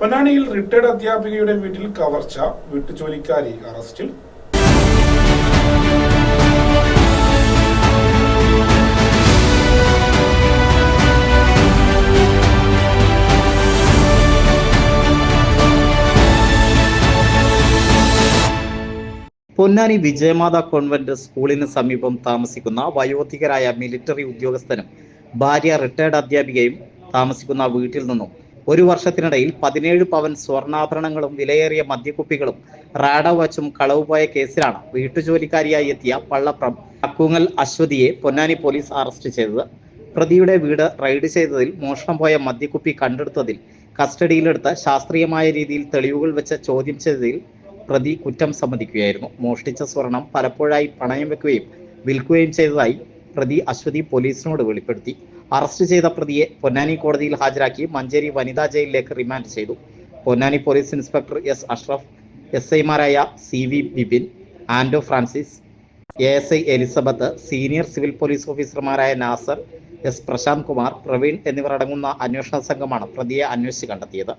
പൊന്നാനിയിൽ റിട്ടയർഡ് അധ്യാപികയുടെ വീട്ടിൽ കവർച്ച വീട്ടുജോലിക്കാരി അറസ്റ്റിൽ. പൊന്നാനി വിജയമാത കോൺവെന്റ് സ്കൂളിന് സമീപം താമസിക്കുന്ന വയോധികരായ മിലിറ്ററി ഉദ്യോഗസ്ഥനും ഭാര്യ റിട്ടയർഡ് അധ്യാപികയും താമസിക്കുന്ന വീട്ടിൽ നിന്നും ഒരു വർഷത്തിനിടയിൽ പതിനേഴ് പവൻ സ്വർണാഭരണങ്ങളും വിലയേറിയ മദ്യക്കുപ്പികളും റാഡ വച്ചും കളവുപോയ കേസിലാണ് വീട്ടുജോലിക്കാരിയായി എത്തിയ പള്ളപ്രം അക്കൂങ്ങൽ അശ്വതിയെ പൊന്നാനി പോലീസ് അറസ്റ്റ് ചെയ്തത്. പ്രതിയുടെ വീട് റെയ്ഡ് ചെയ്തതിൽ മോഷണം പോയ മദ്യക്കുപ്പി കണ്ടെടുത്തതിൽ കസ്റ്റഡിയിലെടുത്ത് ശാസ്ത്രീയമായ രീതിയിൽ തെളിവുകൾ വെച്ച് ചോദ്യം ചെയ്തതിൽ പ്രതി കുറ്റം സമ്മതിക്കുകയായിരുന്നു. മോഷ്ടിച്ച സ്വർണം പലപ്പോഴായി പണയം വെക്കുകയും വിൽക്കുകയും ചെയ്തതായി പ്രതി അശ്വതി പോലീസിനോട് വെളിപ്പെടുത്തി. അറസ്റ്റ് ചെയ്ത പ്രതിയെ പൊന്നാനി കോടതിയിൽ ഹാജരാക്കി മഞ്ചേരി വനിതാ ജയിലിലേക്ക് റിമാൻഡ് ചെയ്തു. Ponnani police inspector S Ashraf S ഐമാരായ C V Bibin Ando Francis A S I Elizabeth senior civil police ഓഫീസർമാരായ നാസർ എസ് പ്രശാന്ത് കുമാർ പ്രവീൺ എന്നിവർ അടങ്ങുന്ന അന്വേഷണ സംഘമാണ് പ്രതിയെ അന്വേഷിച്ച് കണ്ടെത്തിയത്.